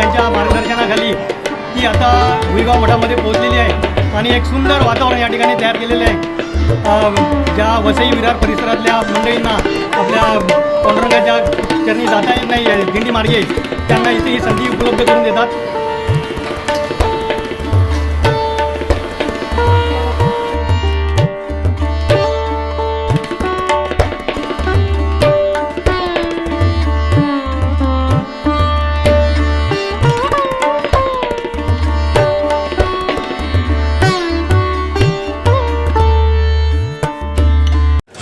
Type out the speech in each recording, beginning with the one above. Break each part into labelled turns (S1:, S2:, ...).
S1: त्यांच्या मार्गदर्शनाखाली ती आता भुईगाव मठामध्ये पोहोचलेली आहे. आणि एक सुंदर वातावरण या ठिकाणी तयार केलेले आहे. ज्या वसई विरार परिसरातल्या मंडळींना आपल्या पांडुरंगाच्या चरणी जाता येत नाही दिंडी मार्गे त्यांना इथे ही संधी उपलब्ध करून देतात.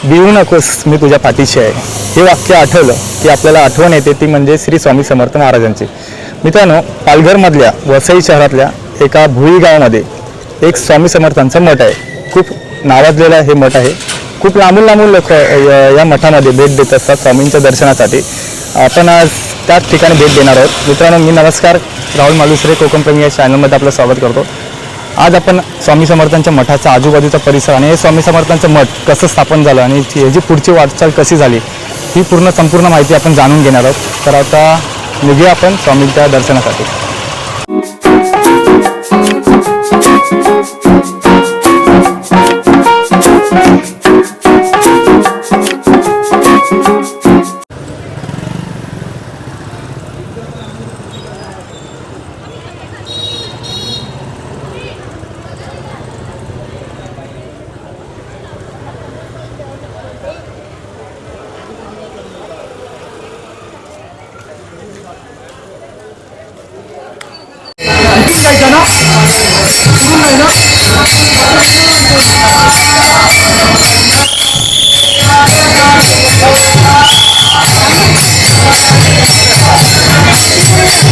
S2: भिवू नकोस मी तुझ्या पाठीशी आहे. हे वाक्य आठवलं की आपल्याला आठवण येते ती म्हणजे श्री स्वामी समर्थ महाराजांची. मित्रांनो पालघरमधल्या वसई शहरातल्या एका भुई गावामध्ये एक स्वामी समर्थांचं मठ आहे. खूप नावाजलेलं हे मठ आहे. खूप लांबून लांबून लोक या मठामध्ये भेट देत असतात स्वामींच्या दर्शनासाठी. आपण आज त्याच ठिकाणी भेट देणार आहोत. मित्रांनो मी नमस्कार राहुल मालुसरे कोकणप्रेमी या चॅनलमध्ये आपलं स्वागत करतो. आज आपण स्वामी समर्थांच्या मठाचा आजूबाजूचा परिसर आणि हे स्वामी समर्थांचं मठ कसं स्थापन झालं आणि ती- याची पुढची वाटचाल कशी झाली ही पूर्ण संपूर्ण माहिती आपण जाणून घेणार आहोत. तर आता निघूया आपण स्वामींच्या दर्शनासाठी. Let's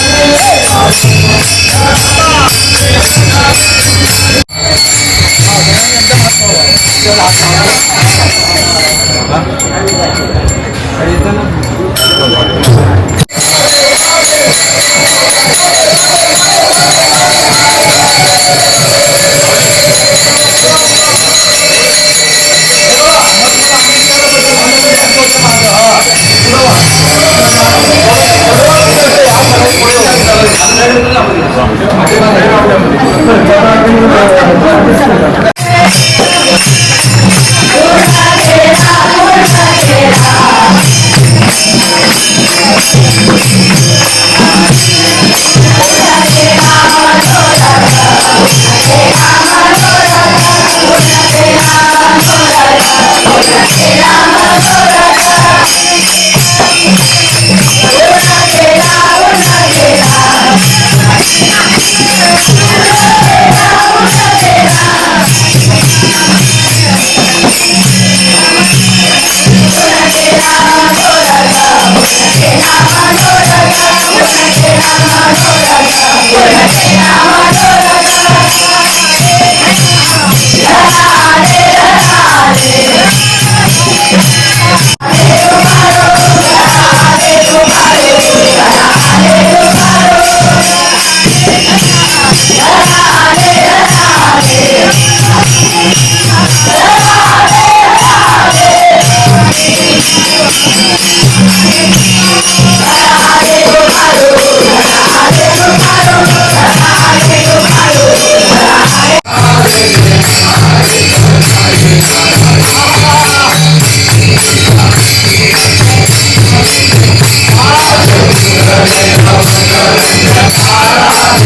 S2: go. It's not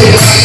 S2: Yeah.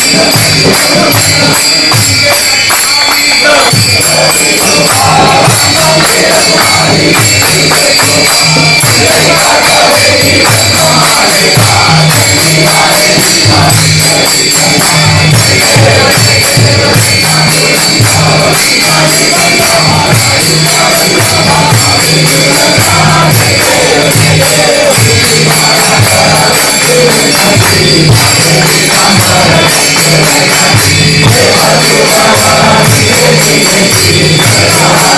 S2: Yeah.
S3: Thank you.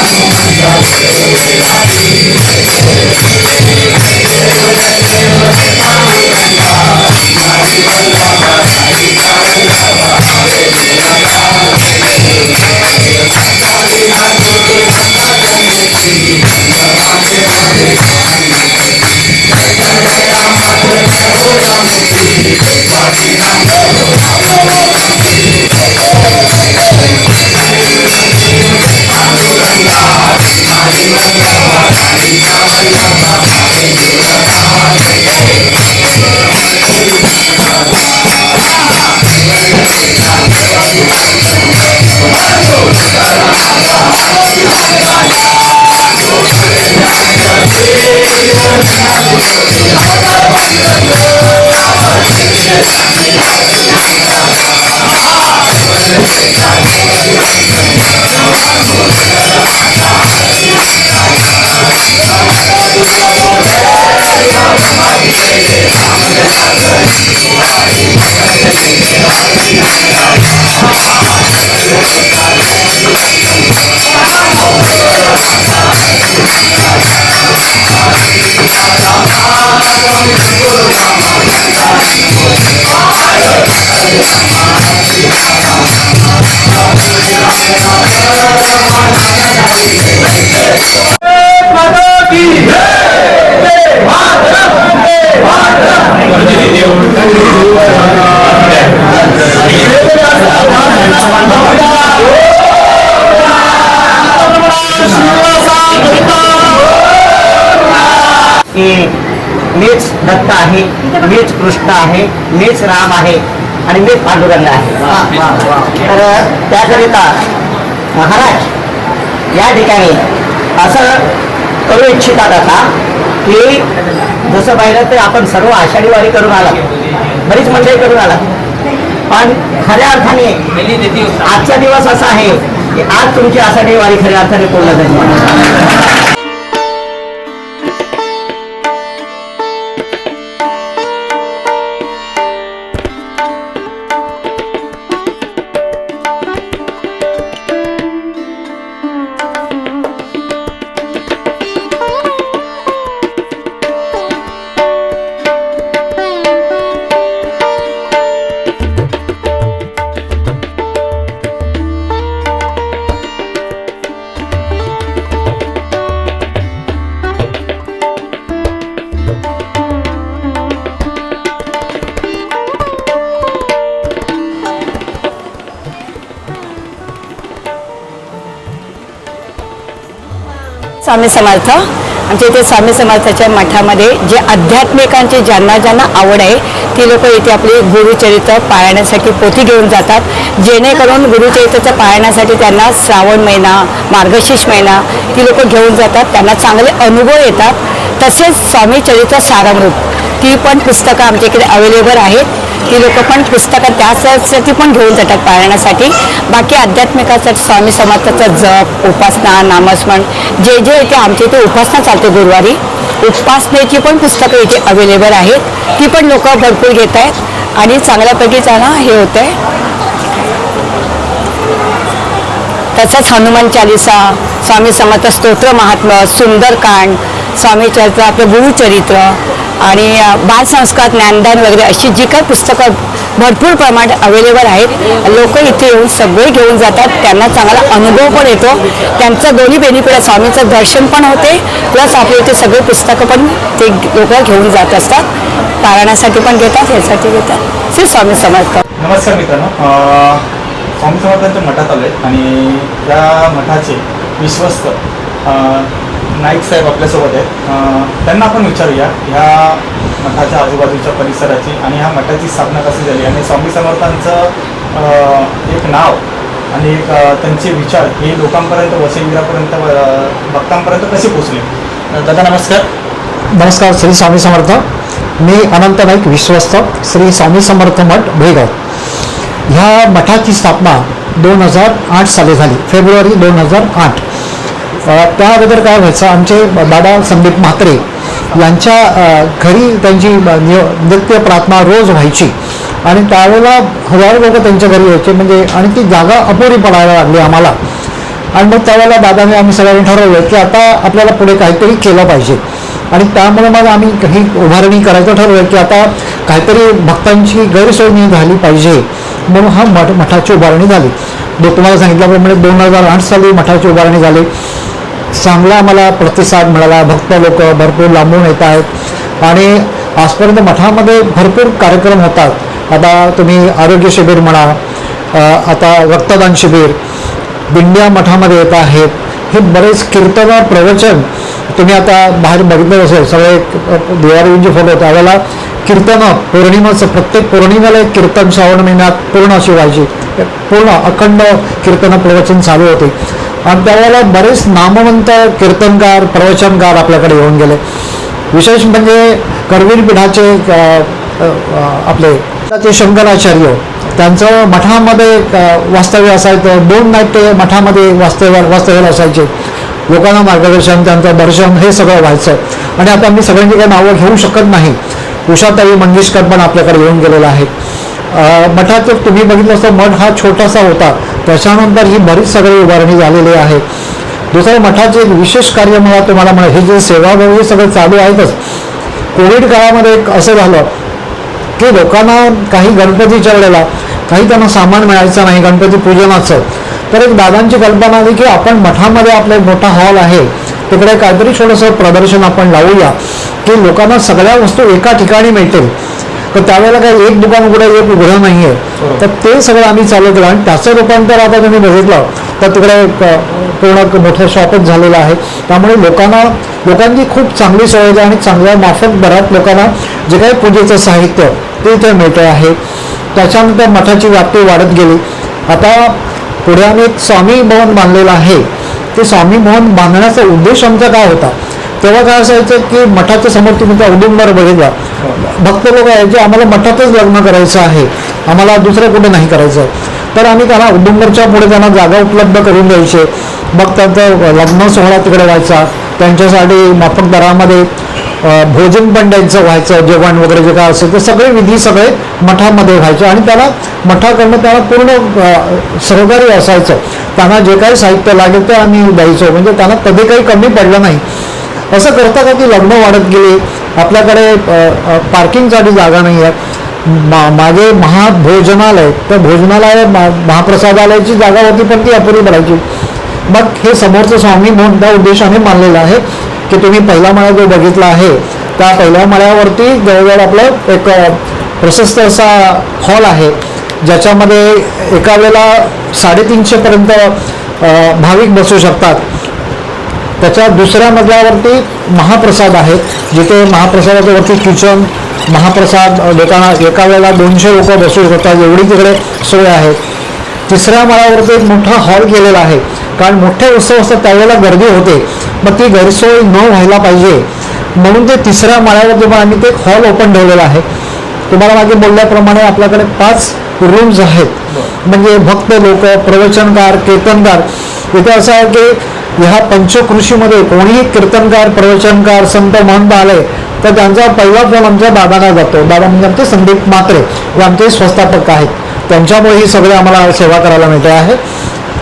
S3: की मीच दत्त आहे मीच कृष्ण आहे मीच राम आहे आणि मीच पांडुरंग आहे. तर त्याकरिता महाराज या ठिकाणी असं करू इच्छितात आता की जसं पाहिलं तर आपण सर्व आषाढी वारी करून आला बरीच मंडळी करून आला पण खऱ्या अर्थाने आजचा दिवस असा आहे की आज तुमची आषाढी वारी खऱ्या अर्थाने पूर्ण झाली.
S4: स्वामी समर्थ. आमच्या इथे स्वामी समर्थाच्या मठामध्ये जे आध्यात्मिकांची ज्यांना ज्यांना आवड आहे ती लोक इथे आपली गुरुचरित्र पाळण्यासाठी पोथी घेऊन जातात. जेणेकरून गुरुचरित्राचं पाळण्यासाठी त्यांना श्रावण महिना मार्गशीर्ष महिना ती लोक घेऊन जातात. त्यांना चांगले अनुभव येतात. तसेच स्वामी चरित्र सारामृत ती पण पुस्तकं आमच्या इकडे अवेलेबल आहेत. ती लोक पण पुस्तकं त्यासाठी पण घेऊन जातात पाळण्यासाठी. बाकी आध्यात्मिकाचं स्वामी समर्थाचं जप उपासना नामस्मरण जे जे इथे आमच्या इथे उपासना चालते गुरुवारी उपासनेची पण पुस्तकं इथे अवेलेबल आहेत. ती पण लोक भरपूर घेत आहेत. आणि चांगल्यापैकी त्यांना हे होतं आहे तसंच हनुमान चालिसा स्वामी समर्थ स्तोत्र महात्मा सुंदरकांड स्वामी चरित्र आपलं गुरुचरित्र आणि बालसंस्कार ज्ञानदान वगैरे अशी जी काही पुस्तकं भरपूर प्रमाणात अवेलेबल आहेत. लोक इथे येऊन सगळे घेऊन जातात. त्यांना चांगला अनुभव पण येतो. त्यांचं दोन्ही बेनिफिट आहे. स्वामीचं दर्शन पण होते. प्लस आपल्या इथे सगळे पुस्तकं पण ते लोक घेऊन जात असतात. पारायणासाठी पण घेतात. ह्यासाठी घेतात. श्री स्वामी समर्थ.
S2: नमस्कार मित्रांनो. स्वामी समर्थांच्या मठात आलो आहे आणि त्या मठाचे विश्वस्त नाईक साहेब आपल्यासोबत आहेत. त्यांना आपण विचारूया ह्या मठाच्या आजूबाजूच्या परिसराची आणि ह्या मठाची स्थापना कशी झाली? आणि स्वामी समर्थांचं एक नाव आणि एक त्यांचे विचार हे लोकांपर्यंत वसईगिरापर्यंत भक्तांपर्यंत कसे पोचले दादा नमस्कार.
S5: नमस्कार श्री स्वामी समर्थ. मी अनंत नाईक विश्वस्त श्री स्वामी समर्थ मठ भेगाव ह्या मठाची स्थापना दोन हजार आठ साली झाली. फेब्रुवारी दोन हजार आठ. त्या अगोदर काय व्हायचं आमचे दादा संदीप म्हात्रे यांच्या घरी त्यांची नृत्य प्रार्थना रोज व्हायची. आणि त्यावेळेला हजारो लोक त्यांच्या घरी यायचे म्हणजे आणि ती जागा अपुरी पडायला लागली आम्हाला. आणि मग त्यावेळेला दादाने आम्ही सगळ्यांनी ठरवलं की आता आपल्याला पुढे काहीतरी केलं पाहिजे. आणि त्यामुळे मग आम्ही ही उभारणी करायचं ठरवलं की आता काहीतरी भक्तांची गैरसोय झाली पाहिजे. म्हणून हा मठ मठाची उभारणी झाली. जो तुम्हाला सांगितल्याप्रमाणे दोन हजार आठ साली मठाची उभारणी झाली. चांगला मला प्रतिसाद मिळाला. भक्त लोक भरपूर लांबून येत आहेत. आणि आजपर्यंत मठामध्ये भरपूर कार्यक्रम होतात. आता तुम्ही आरोग्य शिबिर म्हणा आता रक्तदान शिबिर दिंड्या मठामध्ये येत आहेत. हे बरेच कीर्तन प्रवचन तुम्ही आता बाहेर बघितलं असेल. सगळे देवादेवींचे फोटो त्यावेळेला कीर्तनं पौर्णिमाचं प्रत्येक पौर्णिमेला एक कीर्तन श्रावण महिन्यात पूर्ण अशी व्हायची. पूर्ण अखंड कीर्तन प्रवचन चालू होते. आणि त्यावेळेला बरेच नामवंत कीर्तनकार प्रवचनकार आपल्याकडे येऊन गेले. विशेष म्हणजे करवीर पिढाचे आपले ते शंकराचार्य त्यांचं मठामध्ये वास्तव्य असायचं. दोन नाट्य मठामध्ये वास्तव्य वास्तव्याला असायचे. लोकांना मार्गदर्शन त्यांचं दर्शन हे सगळं व्हायचं. आणि आता मी सगळ्यांची काही नावं घेऊ शकत नाही. उषाताई मंगेशकर पण आपल्याकडे येऊन गेलेलं आहे मठात मठाचं तुम्ही बघितलं असतं मठ हा छोटासा होता. त्याच्यानंतर ही बरीच सगळी उभारणी झालेली आहे. दुसरं मठाचे एक विशेष कार्य मला तुम्हाला म्हणा हे जे सेवाभाव हे सगळं चालू आहेतच. कोविड काळामध्ये एक असं झालं की लोकांना काही गणपतीच्या वेळेला काही त्यांना सामान मिळायचं नाही गणपती पूजनाचं. तर एक दादांची कल्पना आली की आपण मठामध्ये आपला एक मोठा हॉल आहे. तिकडे काहीतरी छोटंसं प्रदर्शन आपण लावूया की लोकांना सगळ्या वस्तू एका ठिकाणी मिळतील. तर त्यावेळेला काही एक दुकान उघडं एक उघडं नाही आहे तर ते सगळं आम्ही चालू केलं आणि त्याचं रूपांतर आता तुम्ही बघितलं. तर तिकडे पूर्ण मोठं शॉपच झालेलं आहे. त्यामुळे लोकांना लोकांची खूप चांगली सोय आहे आणि चांगल्या माफक दरात लोकांना जे काही पूजेचं साहित्य ते इथे मिळतं आहे. त्याच्यानंतर मठाची व्याप्ती वाढत गेली. आता पुढे आम्ही एक स्वामी भवन बांधलेलं आहे. ते स्वामी भवन बांधण्याचा उद्देश आमचा काय होता? तेव्हा काय असायचं की मठाच्या समोर तुम्ही त्या औदुंबर बघितला. भक्त लोक आहेत जे आम्हाला मठातच लग्न करायचं आहे. आम्हाला दुसरं कुठे नाही करायचं. तर आम्ही त्यांना उडुंबरच्या पुढे त्यांना जागा उपलब्ध करून द्यायचे. मग त्यांचा लग्न सोहळा तिकडे व्हायचा. त्यांच्यासाठी माफक दरामध्ये भोजन पण द्यायचं व्हायचं जेवण वगैरे जे काय असेल ते सगळे विधी सगळे मठामध्ये व्हायचे आणि त्याला मठाकडनं त्याला पूर्ण अ, सहकार्य असायचं. त्यांना जे काही साहित्य लागेल ते आम्ही द्यायचो. म्हणजे त्यांना कधी काही कमी पडलं नाही. असं करता का की लग्न वाढत गेली. आपल्याकडे पार्किंगसाठी जागा नाही आहे. मा मागे महाभोजनालय तर भोजनालय मा महाप्रसादालयाची जागा होती पण ती अपुरी पडायची मग हे समोरचं स्वामी म्हणून त्या उद्देशाने मानलेलं आहे की तुम्ही पहिला माळा जो बघितला आहे त्या पहिल्या माळ्यावरती जवळजवळ आपलं एक प्रशस्त असा हॉल आहे ज्याच्यामध्ये एका वेळेला साडेतीनशेपर्यंत भाविक बसू शकतात. त्याच्या दुसऱ्या मजल्यावरती महाप्रसाद आहे जिथे महाप्रसादाच्या वरती किचन महाप्रसाद लोकांना एका वेळेला दोनशे लोक बसू शकतात एवढी तिकडे सोय आहे. तिसऱ्या माळ्यावरती एक मोठा हॉल केलेला आहे कारण मोठे उत्सव असतात त्यावेळेला गर्दी होते मग ती गैरसोय न व्हायला पाहिजे. म्हणून ते तिसऱ्या माळ्यावरती पण आम्ही ते हॉल ओपन ठेवलेलं आहे. तुम्हाला मागे बोलल्याप्रमाणे आपल्याकडे पाच रूम्स आहेत. म्हणजे भक्त लोक प्रवचनकार कीर्तनकार. इथे असं आहे की ह्या पंचकृषीमध्ये कोणीही कीर्तनकार प्रवचनकार संत महंत आले तर त्यांचा पहिला फोन आमच्या दादाला जातो. दादा म्हणजे आमचे संदीप मात्रे हे आमचे संस्थापक आहेत. त्यांच्यामुळे ही सगळे आम्हाला सेवा करायला मिळते आहे.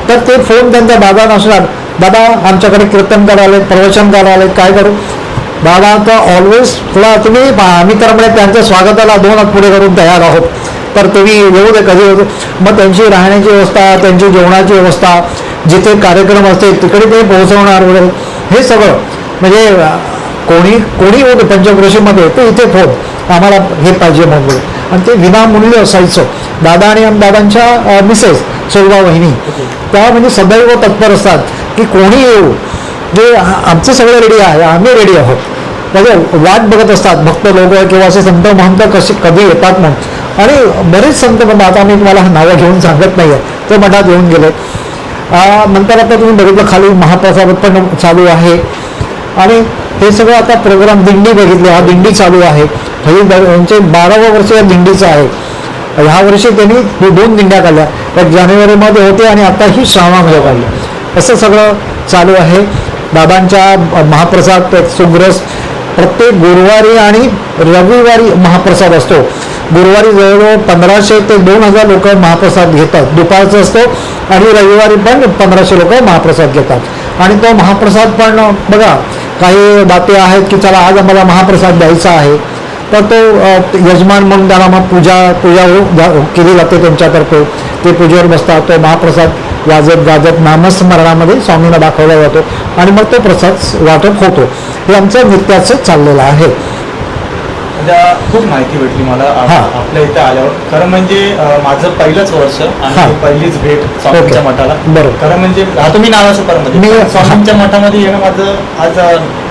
S5: तर ते फोन त्यांच्या दादा नसणार दादा आमच्याकडे कीर्तनकार आले प्रवचनकार आले काय करू? दादा तर ऑलवेज थोडा तुम्ही आम्ही तर म्हणजे त्यांच्या स्वागताला दोन पुढे करून तयार आहोत. तर तुम्ही येऊ दे कधी होते मग त्यांची राहण्याची व्यवस्था त्यांची जेवणाची व्यवस्था जिथे कार्यक्रम असते तिकडे ते पोहोचवणार वगैरे. हे सगळं. म्हणजे कोणी कोणी होतं पंचक्रोशीमध्ये ते इथे फोन. आम्हाला हे पाहिजे म्हणून आणि ते विनामूल्य असायचं. दादा आणि दादांच्या मिसेस सोलवा वहिनी त्या म्हणजे सदैव तत्पर असतात की कोणी येऊ. जे आमचं सगळं रेडी आहे आम्ही रेडी आहोत. म्हणजे वाट बघत असतात भक्त लोक किंवा असे संत महंत कसे कधी येतात म्हणून. आणि बरेच संत पण आता मी तुम्हाला नावं घेऊन सांगत नाही आहे ते मठात येऊन गेले नंतर आता तुम्ही बघितलं खाली महाप्रसाद पण चालू आहे. आणि हे सगळं आता प्रोग्राम दिंडी बघितली हा दिंडी चालू आहे. हे यांचे बारावं वर्ष या दिंडीचं आहे. ह्या वर्षी त्यांनी दोन दिंड्या काढल्या. एक जानेवारीमध्ये होते आणि आता ही श्रावणामध्ये काढली असं सगळं चालू आहे. दादांच्या महाप्रसाद सुग्रस प्रत्येक गुरुवारी आणि रविवारी महाप्रसाद असतो. गुरुवारी जवळजवळ पंधराशे ते दोन हजार लोक महाप्रसाद घेतात. दुपारचा असतो आणि रविवारी पण पंधराशे लोक महाप्रसाद घेतात. आणि तो महाप्रसाद पण बघा काही दाते आहेत की चला आज आम्हाला महाप्रसाद द्यायचा आहे. तर तो यजमान म्हणून त्याला मग पूजा पूजा हो, जा- केली जाते त्यांच्यातर्फे. ते पूजेवर बसतात. तो महाप्रसाद वाजत गाजत नामस्मरणामध्ये स्वामींना दाखवला जातो. आणि मग तो प्रसाद वाटप होतो. हे आमचं नित्याचं चाललेलं आहे
S2: म्हणजे खूप माहिती भेटली मला
S5: हा.
S2: आपल्या इथे आल्यावर खरं म्हणजे माझं पहिलंच वर्ष. आणि पहिलीच भेट स्वामींच्या. मठाला
S5: बरोबर.
S2: खरं म्हणजे राहतो मी नालासोपारमध्ये
S5: मी-
S2: पण स्वामींच्या मठामध्ये येणं माझं आज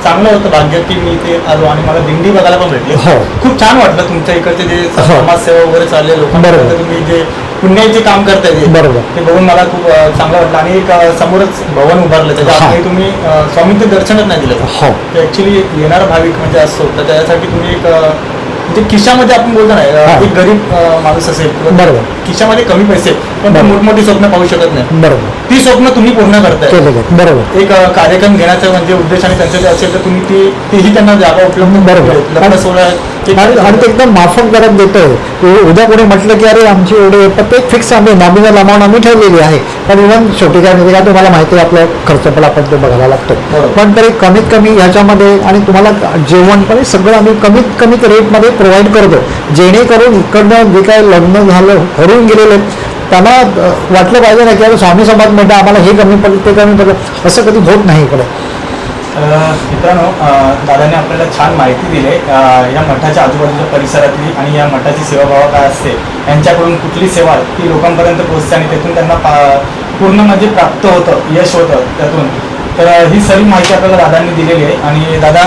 S2: चांगलं होतं भाग्य की मी इथे आलो आणि मला दिंडी बघायला पण भेटली
S5: हो.
S2: खूप छान वाटलं तुमच्या इकडचे जे
S5: हो.
S2: समाजसेवा वगैरे चालले लोकांपर्यंत
S5: बरोबर.
S2: तुम्ही जे पुण्याचे काम करताय ते.
S5: बरोबर.
S2: ते बघून मला खूप चांगलं वाटलं. आणि एक समोरच भवन उभारलं. त्याच्या तुम्ही स्वामींचं दर्शनच नाही दिलं.
S5: हो.
S2: ते ऍक्च्युली येणारा भाविक म्हणजे असतो. तर त्यासाठी तुम्ही एक म्हणजे खिशामध्ये आपण बोलतो ना एक गरीब माणूस असेल
S5: बरोबर.
S2: खिशामध्ये कमी पैसे पण ते
S5: बरोबर.
S2: मोठमोठी स्वप्न पाहू शकत नाही.
S5: बरोबर.
S2: ती स्वप्न तुम्ही पूर्ण करताय.
S5: केलं बरोबर.
S2: एक अं, कार्यक्रम घेण्याचं म्हणजे उद्देश आणि त्यांचं जे असेल तर तुम्ही ती तेही त्यांना जागा उपलब्ध
S5: बरोबर.
S2: करून देत. लग्न सोहळा ते-
S5: आणि आणि ते एकदम माफक दरात देतोय. उ- उद्या कोणी म्हटलं की अरे आमची एवढे प्रत्येक फिक्स आम्ही नॉमिनल अमाऊंट आम्ही ठेवलेली आहे. पण इव्हन शेवटी काय म्हणजे काय तुम्हाला माहिती आहे आपलं खर्च पण आपण ते बघायला लागतो.
S2: बरोबर.
S5: पण तरी कमीत कमी ह्याच्यामध्ये आणि तुम्हाला जेवण पण हे सगळं आम्ही कमीत कमी रेटमध्ये प्रोव्हाइड करतो. जेणेकरून इकडनं जे काय लग्न झालं हरून गेलेले त्यांना वाटलं पाहिजे ना की अरे स्वामी समाज म्हणतं आम्हाला हे कमी पडलं ते कमी पडलं. असं कधी होत नाही इकडे.
S2: मित्रांनो दादाने आपल्याला छान माहिती दिली. आहे. या मठाच्या आजूबाजूच्या परिसरातली आणि या मठाची सेवाभाव काय असते यांच्याकडून कुठली सेवा ती लोकांपर्यंत पोहोचते आणि त्यातून त्यांना पा- पूर्ण म्हणजे प्राप्त होतं यश होतं त्यातून. तर ही सर्व माहिती आपल्याला दादांनी दिलेली आहे. आणि दादा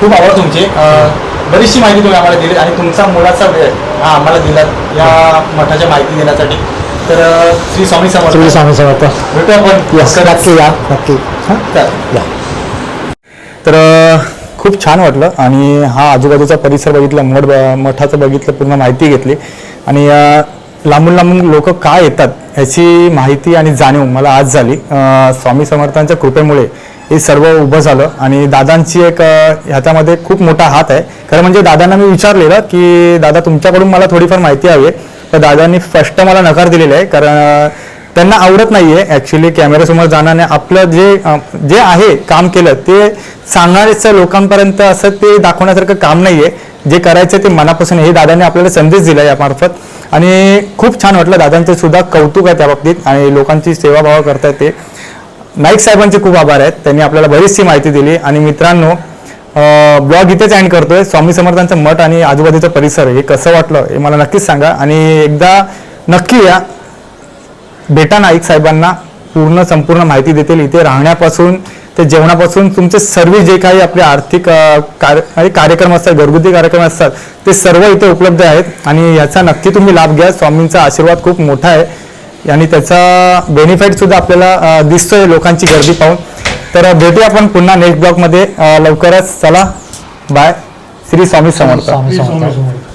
S2: खूप आवड तुमची. बरीचशी माहिती तुम्ही आम्हाला दिली आणि तुमचा मुलाचा वेळ हा आम्हाला दिलात या मठाच्या माहिती देण्यासाठी. तर श्री स्वामी समर्थ.
S5: श्री स्वामी समर्थ.
S2: भेटू आपण.
S5: यस नक्की या नक्की. हां. या.
S2: तर अ, खूप छान वाटलं आणि हा आजूबाजूचा परिसर बघितला मठ ब- मठाचं बघितलं पूर्ण माहिती घेतली. आणि अ, लांबून लांबून लोक का येतात ह्याची माहिती आणि जाणीव मला आज झाली. अ, स्वामी समर्थांच्या कृपेमुळे हे सर्व उभं झालं. आणि दादांची एक ह्याच्यामध्ये खूप मोठा हात आहे. खरं म्हणजे दादांना मी विचारलेलं की दादा तुमच्याकडून मला थोडीफार माहिती हवी आहे. तर दादांनी स्पष्ट मला नकार दिलेला आहे. कारण त्यांना आवडत नाही आहे ॲक्च्युली कॅमेऱ्यासमोर जाणं आणि आपलं जे जे आहे काम केलं ते सांगणारेच लोकांपर्यंत असं ते दाखवण्यासारखं काम नाही आहे जे करायचं ते मनापासून हे दादांनी आपल्याला संदेश दिला यामार्फत. आणि खूप छान वाटलं दादांचे सुद्धा कौतुक आहे त्या बाबतीत. आणि लोकांची सेवाभाव करतायत ते. नाईक साहेबांचे खूप आभार आहेत. त्यांनी आपल्याला बरीचशी माहिती दिली आणि मित्रांनो ब्लॉग इथेच अँड करतोय. स्वामी समर्थांचं मठ आणि आजूबाजूचा परिसर हे कसं वाटलं हे मला नक्कीच सांगा. आणि एकदा नक्की या. भेटा नाईक साहेबांना पूर्ण संपूर्ण माहिती देतील. इथे राहण्यापासून ते जेवणापासून तुमचे सर्व जे काही आपले आर्थिक कार्य म्हणजे कार्यक्रम असतात घरगुती कार्यक्रम असतात ते सर्व इथे उपलब्ध आहेत. आणि याचा नक्की तुम्ही लाभ घ्या. स्वामींचा आशीर्वाद खूप मोठा आहे. आणि त्याचा बेनिफिट सुद्धा आपल्याला दिसतोय लोकांची गर्दी पाहून. तर भेटूया आपण पुन्हा नेक्स्ट ब्लॉगमध्ये लवकरच. चला. बाय श्री स्वामी समर्थ.
S5: स्वामी समर्थ.